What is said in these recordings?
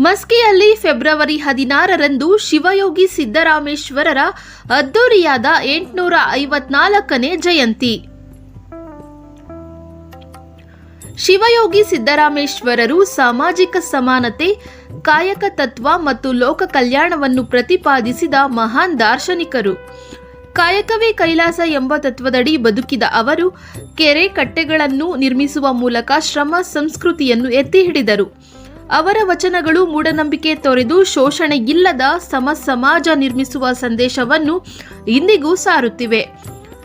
ಮಸ್ಕಿಯಲ್ಲಿ February ಹದಿನಾರರಂದು ಶಿವಯೋಗಿ ಸಿದ್ದರಾಮೇಶ್ವರರ ಅದ್ದೂರಿಯಾದ ಎಂಟುನೂರ ಐವತ್ನಾಲ್ಕನೇ ಜಯಂತಿ. ಶಿವಯೋಗಿ ಸಿದ್ದರಾಮೇಶ್ವರರು ಸಾಮಾಜಿಕ ಸಮಾನತೆ, ಕಾಯಕ ತತ್ವ ಮತ್ತು ಲೋಕ ಕಲ್ಯಾಣವನ್ನು ಪ್ರತಿಪಾದಿಸಿದ ಮಹಾನ್ ದಾರ್ಶನಿಕರು. ಕಾಯಕವೇ ಕೈಲಾಸ ಎಂಬ ತತ್ವದಡಿ ಬದುಕಿದ ಅವರು ಕೆರೆ ಕಟ್ಟೆಗಳನ್ನು ನಿರ್ಮಿಸುವ ಮೂಲಕ ಶ್ರಮ ಸಂಸ್ಕೃತಿಯನ್ನು ಎತ್ತಿ ಹಿಡಿದರು. ಅವರ ವಚನಗಳು ಮೂಢನಂಬಿಕೆ ತೊರೆದು ಶೋಷಣೆ ಇಲ್ಲದ ಸಮ ಸಮಾಜ ನಿರ್ಮಿಸುವ ಸಂದೇಶವನ್ನು ಇಂದಿಗೂ ಸಾರುತ್ತಿವೆ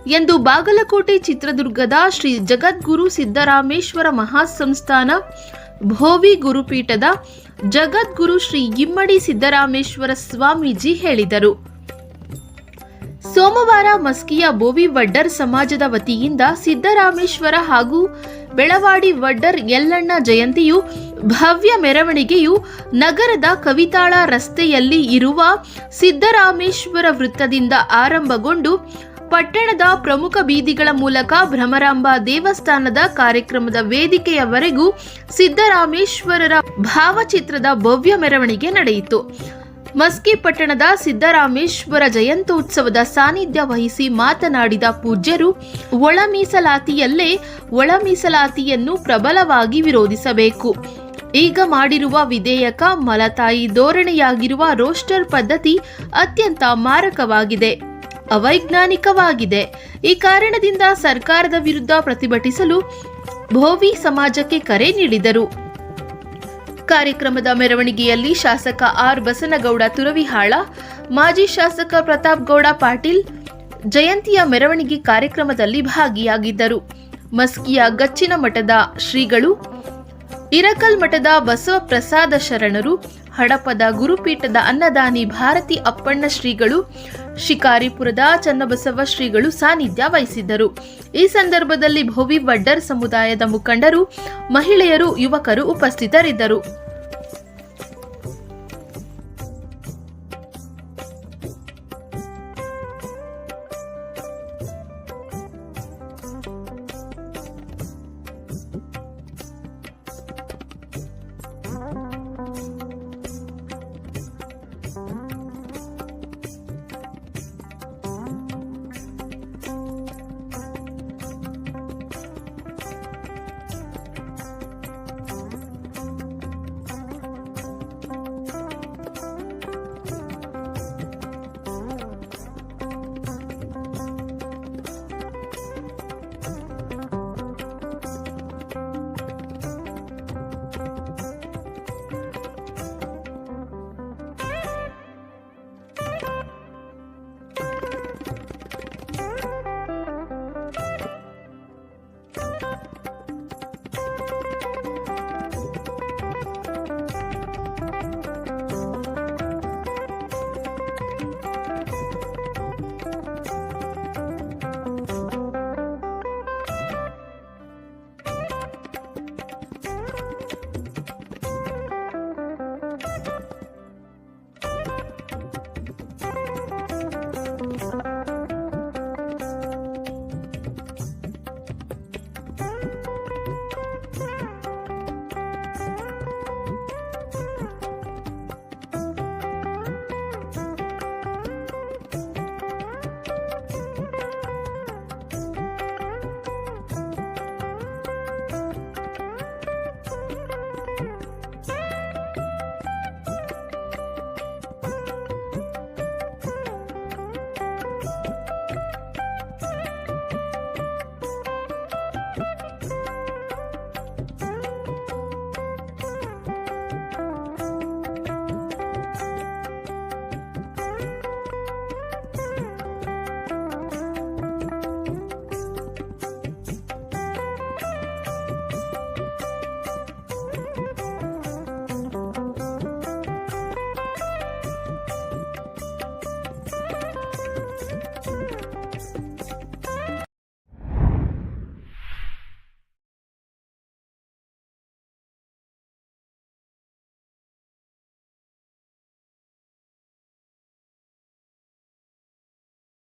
ಎಂದು ಬಾಗಲಕೋಟೆ ಚಿತ್ರದುರ್ಗದ ಶ್ರೀ ಜಗದ್ಗುರು ಸಿದ್ದರಾಮೇಶ್ವರ ಮಹಾಸಂಸ್ಥಾನ ಭೋವಿ ಗುರುಪೀಠದ ಜಗದ್ಗುರು ಶ್ರೀ ಇಮ್ಮಡಿ ಸಿದ್ದರಾಮೇಶ್ವರ ಸ್ವಾಮೀಜಿ ಹೇಳಿದರು. ಸೋಮವಾರ ಮಸ್ಕಿಯ ಬೋವಿ ವಡ್ಡರ್ ಸಮಾಜದ ವತಿಯಿಂದ ಸಿದ್ದರಾಮೇಶ್ವರ ಹಾಗೂ ಬೆಳವಾಡಿ ವಡ್ಡರ್ ಯಲ್ಲಣ್ಣ ಜಯಂತಿಯು ಭವ್ಯ ಮೆರವಣಿಗೆಯು ನಗರದ ಕವಿತಾಳ ರಸ್ತೆಯಲ್ಲಿ ಇರುವ ಸಿದ್ದರಾಮೇಶ್ವರ ವೃತ್ತದಿಂದ ಆರಂಭಗೊಂಡು ಪಟ್ಟಣದ ಪ್ರಮುಖ ಬೀದಿಗಳ ಮೂಲಕ ಭ್ರಮರಾಂಬ ದೇವಸ್ಥಾನದ ಕಾರ್ಯಕ್ರಮದ ವೇದಿಕೆಯವರೆಗೂ ಸಿದ್ದರಾಮೇಶ್ವರರ ಭಾವಚಿತ್ರದ ಭವ್ಯ ಮೆರವಣಿಗೆ ನಡೆಯಿತು. ಮಸ್ಕಿ ಪಟ್ಟಣದ ಸಿದ್ದರಾಮೇಶ್ವರ ಜಯಂತ್ಯೋತ್ಸವದ ಸಾನ್ನಿಧ್ಯ ವಹಿಸಿ ಮಾತನಾಡಿದ ಪೂಜ್ಯರು ಒಳ ಮೀಸಲಾತಿಯಲ್ಲೇ ಒಳ ಮೀಸಲಾತಿಯನ್ನು ಪ್ರಬಲವಾಗಿ ವಿರೋಧಿಸಬೇಕು. ಈಗ ಮಾಡಿರುವ ವಿಧೇಯಕ ಮಲತಾಯಿ ಧೋರಣೆಯಾಗಿರುವ ರೋಸ್ಟರ್ ಪದ್ಧತಿ ಅತ್ಯಂತ ಮಾರಕವಾಗಿದೆ, ಅವೈಜ್ಞಾನಿಕವಾಗಿದೆ. ಈ ಕಾರಣದಿಂದ ಸರ್ಕಾರದ ವಿರುದ್ಧ ಪ್ರತಿಭಟಿಸಲು ಭೋವಿ ಸಮಾಜಕ್ಕೆ ಕರೆ ನೀಡಿದರು. ಕಾರ್ಯಕ್ರಮದ ಮೆರವಣಿಗೆಯಲ್ಲಿ ಶಾಸಕ ಆರ್ ಬಸನಗೌಡ ತುರವಿಹಾಳ, ಮಾಜಿ ಶಾಸಕ ಪ್ರತಾಪ್ ಗೌಡ ಪಾಟೀಲ್ ಜಯಂತಿಯ ಮೆರವಣಿಗೆ ಕಾರ್ಯಕ್ರಮದಲ್ಲಿ ಭಾಗಿಯಾಗಿದ್ದರು. ಮಸ್ಕಿಯ ಗಚ್ಚಿನ ಮಠದ ಶ್ರೀಗಳು, ಇರಕಲ್ ಮಠದ ಬಸವ ಪ್ರಸಾದ ಶರಣರು, ಹಡಪದ ಗುರುಪೀಠದ ಅನ್ನದಾನಿ ಭಾರತಿ ಅಪ್ಪಣ್ಣ ಶ್ರೀಗಳು ಶಿಕಾರಿಪುರದ ಚನ್ನಬಸವ ಶ್ರೀಗಳು ಸಾನ್ನಿಧ್ಯ ವಹಿಸಿದ್ದರು. ಈ ಸಂದರ್ಭದಲ್ಲಿ ಭೋವಿ ವಡ್ಡರ್ ಸಮುದಾಯದ ಮುಖಂಡರು ಮಹಿಳೆಯರು ಯುವಕರು ಉಪಸ್ಥಿತರಿದ್ದರು.